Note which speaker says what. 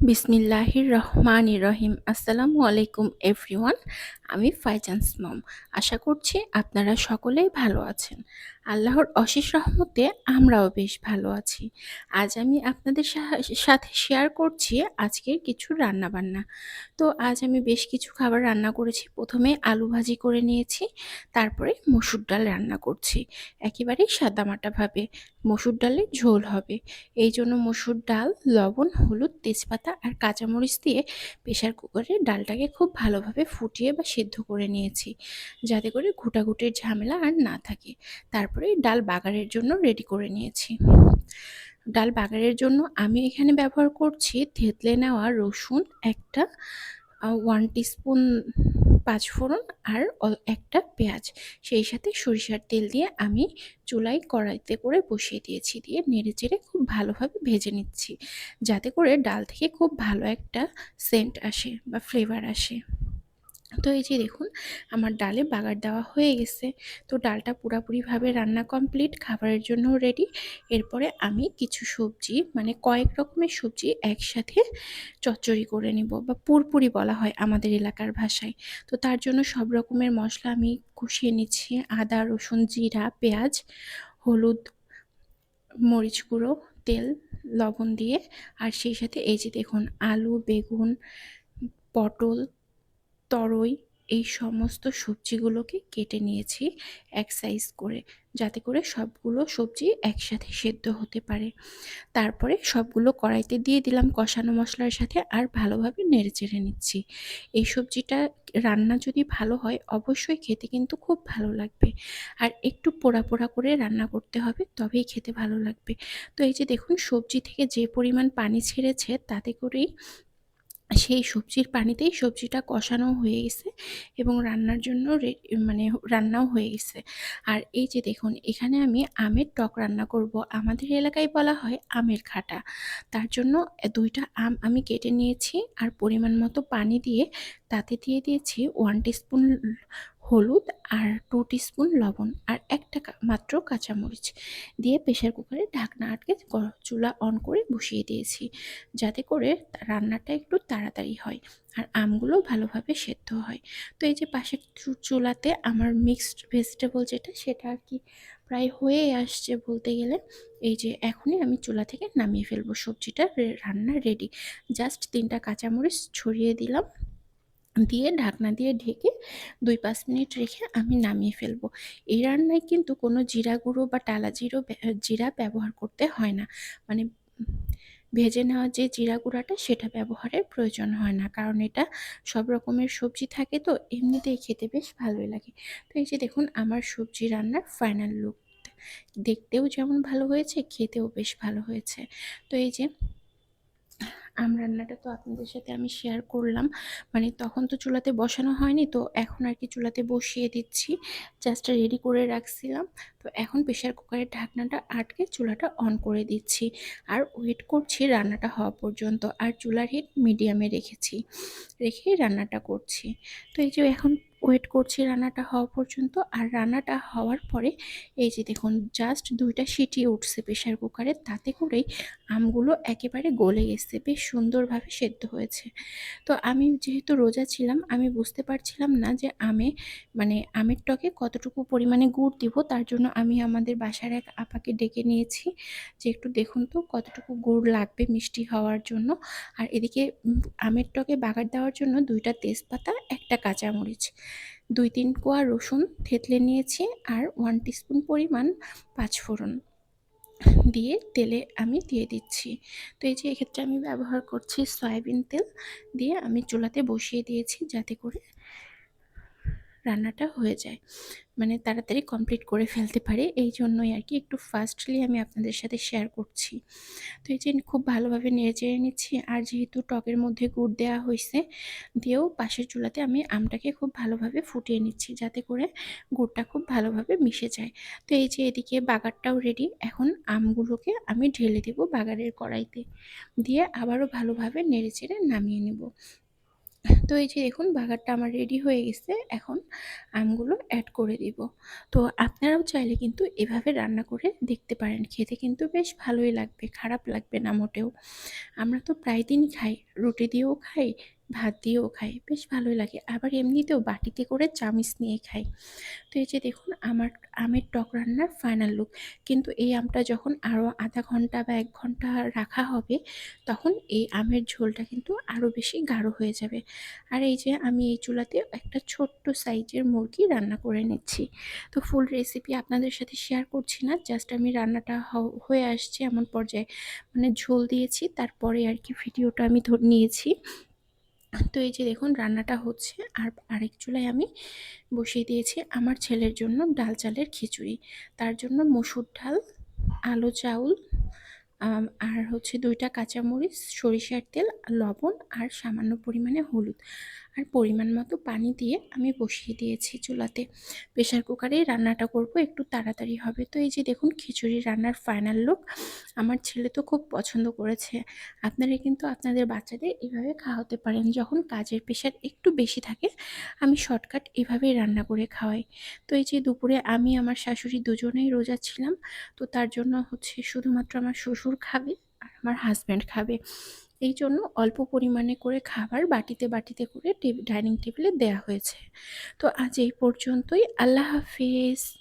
Speaker 1: বিসমিল্লাহির রহমানির রহিম। আসসালামু আলাইকুম এভরিওয়ান। আমি ফাইজান্স মম আশা করছি আপনারা সকলেই ভালো আছেন। আল্লাহর অশেষ রহমতে আমরাও বেশ ভালো আছি। আজ আমি আপনাদের সাথে শেয়ার করছি আজকের কিছু রান্নাবান্না। তো আজ আমি বেশ কিছু খাবার রান্না করেছি। প্রথমে আলু ভাজি করে নিয়েছি, তারপরে মসুর ডাল রান্না করছি। একেবারেই সাদামাটাভাবে মসুর ডালের ঝোল হবে। এই জন্য মসুর ডাল, লবণ, হলুদ, তেজপাতা আর কাঁচামরিচ দিয়ে প্রেশার কুকারে ডালটাকে খুব ভালোভাবে ফুটিয়ে বা সেদ্ধ করে নিয়েছি। যাতে করে ঘুটাঘুটির ঝামেলা আর না থাকে। তারপরে ডাল বাগারের জন্য রেডি করে নিয়েছি। ডাল বাগারের জন্য আমি এখানে ব্যবহার করছি থেতলে নেওয়া রসুন, একটা ওয়ান টিস্পুন পাঁচফোড়ন আর একটা পেঁয়াজ। সেই সাথে সরিষার তেল দিয়ে আমি চুলাই কড়াইতে করে বসিয়ে দিয়েছি দিয়ে নেড়ে চেড়ে খুব ভালোভাবে ভেজে নিচ্ছি। যাতে করে ডাল থেকে খুব ভালো একটা সেন্ট আসে বা ফ্লেভার আসে। তো এই যে দেখুন, আমার ডালে বাগার দেওয়া হয়ে গেছে। তো ডালটা পুরাপুরিভাবে রান্না কমপ্লিট, খাবারের জন্য রেডি। এরপরে আমি কিছু সবজি মানে কয়েক রকমের সবজি একসাথে চচ্চড়ি করে নিব, বা পুরপুরি বলা হয় আমাদের এলাকার ভাষায়। তো তার জন্য সব রকমের মশলা আমি কষিয়ে নিচ্ছি। আদা, রসুন, জিরা, পেঁয়াজ, হলুদ, মরিচ গুঁড়ো, তেল, লবণ দিয়ে। আর সেই সাথে এই যে দেখুন, আলু, বেগুন, পটল তরই এই সমস্ত সবজিগুলোকে কেটে নিয়েছি এক সাইজ করে, যাতে করে সবগুলো সবজি একসাথে সেদ্ধ হতে পারে। তারপরে সবগুলো কড়াইতে দিয়ে দিলাম কষানো মশলার সাথে আর ভালোভাবে নেড়ে চেড়ে নিচ্ছি। এই সবজিটা রান্না যদি ভালো হয়, অবশ্যই খেতে কিন্তু খুব ভালো লাগবে। আর একটু পোড়া পোড়া করে রান্না করতে হবে, তবেই খেতে ভালো লাগবে। তো এই যে দেখুন, সবজি থেকে যে পরিমাণ পানি ছেড়েছে, তাতে করেই সেই সবজির পানিতেই সবজিটা কষানো হয়ে গেছে এবং রান্নার জন্য মানে রান্নাও হয়ে গেছে। আর এই যে দেখুন, এখানে আমি আমের টক রান্না করব। আমাদের এলাকায় বলা হয় আমের খাটা। তার জন্য দুইটা আম আমি কেটে নিয়েছি আর পরিমাণ মতো পানি দিয়ে তাতে দিয়ে দিয়েছি ওয়ান টিস্পুন হলুদ আর টু টিস্পুন লবণ আর একটা মাত্র কাঁচামরিচ দিয়ে প্রেশার কুকারে ঢাকনা আটকে চুলা অন করে বসিয়ে দিয়েছি। যাতে করে রান্নাটা একটু তাড়াতাড়ি হয় আর আমগুলো ভালোভাবে সেদ্ধ হয়। তো এই যে পাশের চুলাতে আমার মিক্সড ভেজিটেবল যেটা, সেটা আর কি প্রায় হয়ে আসছে বলতে গেলে। এই যে এখনই আমি চুলা থেকে নামিয়ে ফেলব। সবজিটা রান্না রেডি জাস্ট তিনটা কাঁচামরিচ ছড়িয়ে দিলাম। দিয়ে ঢাকনা দিয়ে ঢেকে দুই পাঁচ মিনিট রেখে আমি নামিয়ে ফেলব। এই রান্নায় কিন্তু কোনো জিরা গুঁড়ো বা টালা জিরো জিরা ব্যবহার করতে হয় না। মানে ভেজে নেওয়া যে জিরা গুঁড়াটা সেটা ব্যবহারের প্রয়োজন হয় না। কারণ এটা সব রকমের সবজি থাকে তো, এমনিতেই খেতে বেশ ভালোই লাগে। তো এই যে দেখুন, আমার সবজি রান্নার ফাইনাল লুক। দেখতেও যেমন ভালো হয়েছে, খেতেও বেশ ভালো হয়েছে। তো এই যে আম রান্নাটা তো আপনাদের সাথে আমি শেয়ার করলাম। মানে তখন তো চুলাতে বসানো হয়নি, তো এখন আর কি চুলাতে বসিয়ে দিচ্ছি। জাস্ট রেডি করে রাখছিলাম। তো এখন প্রেশার কুকারের ঢাকনাটা আটকে চুলাটা অন করে দিচ্ছি। আর ওয়েট করছি রান্নাটা হওয়া পর্যন্ত। আর চুলার হিট মিডিয়ামে রেখেছি। রেখে রান্নাটা করছি। তো এই যে এখন ওয়েট করছি রান্নাটা হওয়া পর্যন্ত। আর রান্নাটা হওয়ার পরে এই যে দেখুন জাস্ট দুইটা সিটি উঠছে প্রেশার কুকারে, তাতে করেই আমগুলো একেবারে গলে গেছে, বেশ সুন্দরভাবে সেদ্ধ হয়েছে। তো আমি যেহেতু রোজা ছিলাম, আমি বুঝতে পারছিলাম না যে আমে মানে আমের টকে কতটুকু পরিমাণে গুড় দিব, তার জন্য আমি আমাদের বাসার এক আপাকে ডেকে নিয়েছি যে একটু দেখুন তো কতটুকু গুড় লাগবে মিষ্টি হওয়ার জন্য। আর এদিকে আমের টকে বাগার দেওয়ার জন্য দুইটা তেজপাতা, একটা কাঁচামরিচ। দুই তিন কোয়া রসুন থেতলে নিয়েছি আর ওয়ান টিস্পুন পরিমাণ পাঁচফোড়ন দিয়ে তেলে আমি দিয়ে দিচ্ছি। তো এই যে এক্ষেত্রে আমি ব্যবহার করছি সয়াবিন তেল দিয়ে আমি চুলাতে বসিয়ে দিয়েছি যাতে করে রান্নাটা হয়ে যায়। মানে তাড়াতাড়ি কমপ্লিট করে ফেলতে পারে। এই জন্যই আর কি একটু ফাস্টলি আমি আপনাদের সাথে শেয়ার করছি। তো এই যে খুব ভালোভাবে নেড়ে চেড়ে নিচ্ছি। আর যেহেতু টকের মধ্যে গুড় দেওয়া হয়েছে দিয়েও পাশের চুলাতে আমি আমটাকে খুব ভালোভাবে ফুটিয়ে নিচ্ছি যাতে করে গুড়টা খুব ভালোভাবে মিশে যায়। তো এই যে এদিকে বাগারটাও রেডি এখন আমগুলোকে আমি ঢেলে দেব বাগারের কড়াইতে। দিয়ে আবারও ভালোভাবে নেড়ে চেড়ে নামিয়ে নেব। তো এই যে দেখুন, বাগারটা আমার রেডি হয়ে গেছে। এখন আমগুলো অ্যাড করে দিব। তো আপনারাও চাইলে কিন্তু এভাবে রান্না করে দেখতে পারেন। খেতে কিন্তু বেশ ভালোই লাগবে, খারাপ লাগবে না মোটেও। আমরা তো প্রায় দিন খাই, রুটি দিয়েও খাই ভাত দিয়েও খাই, বেশ ভালোই লাগে। আবার এমনিতেও বাটিতে করে চামিচ নিয়ে খাই। তো এই যে দেখুন, আমার আমের টক রান্নার ফাইনাল লুক কিন্তু এই আমটা যখন আরও আধা ঘণ্টা বা এক ঘণ্টা রাখা হবে, তখন এই আমের ঝোলটা কিন্তু আরও বেশি গাঢ় হয়ে যাবে। আর এই যে আমি এই চুলাতে একটা ছোট্ট সাইজের মুরগি রান্না করে নিচ্ছি। তো ফুল রেসিপি আপনাদের সাথে শেয়ার করছি না জাস্ট আমি রান্নাটা হয়ে আসছে এমন পর্যায়ে। মানে ঝোল দিয়েছি, তারপরে আর কি ভিডিওটা আমি নিয়েছি। তো এই যে দেখুন রান্নাটা হচ্ছে, আর আরেক চুলায় আমি বসিয়ে দিয়েছি আমার ছেলের জন্য ডাল চালের খিচুড়ি। তার জন্য মসুর ডাল, আলু চাউল আর হচ্ছে দুইটা কাঁচামরিচ, সরিষার তেল, লবণ আর সামান্য পরিমাণে হলুদ। আর পরিমাণ মতো পানি দিয়ে আমি বসিয়ে দিয়েছি চুলাতে। প্রেশার কুকারেই রান্নাটা করব, একটু তাড়াতাড়ি হবে। তো এই যে দেখুন, খিচুড়ি রান্নার ফাইনাল লুক। আমার ছেলে তো খুব পছন্দ করেছে। আপনারা কিন্তু আপনাদের বাচ্চাদের এভাবে খাওয়াতে পারেন। যখন কাজের প্রেশার একটু বেশি থাকে, আমি শর্টকাট এভাবেই রান্না করে খাওয়াই। তো এই যে দুপুরে আমি, আমার শাশুড়ি দুজনেই রোজা ছিলাম। তো তার জন্য হচ্ছে শুধুমাত্র আমার শ্বশুর খাবে আর আমার হাজব্যান্ড খাবে। এই জন্য অল্প পরিমাণে করে খাবার বাটিতে বাটিতে করে ডাইনিং টেবিলে দেয়া হয়েছে। তো আজ এই পর্যন্তই। আল্লাহ হাফিজ।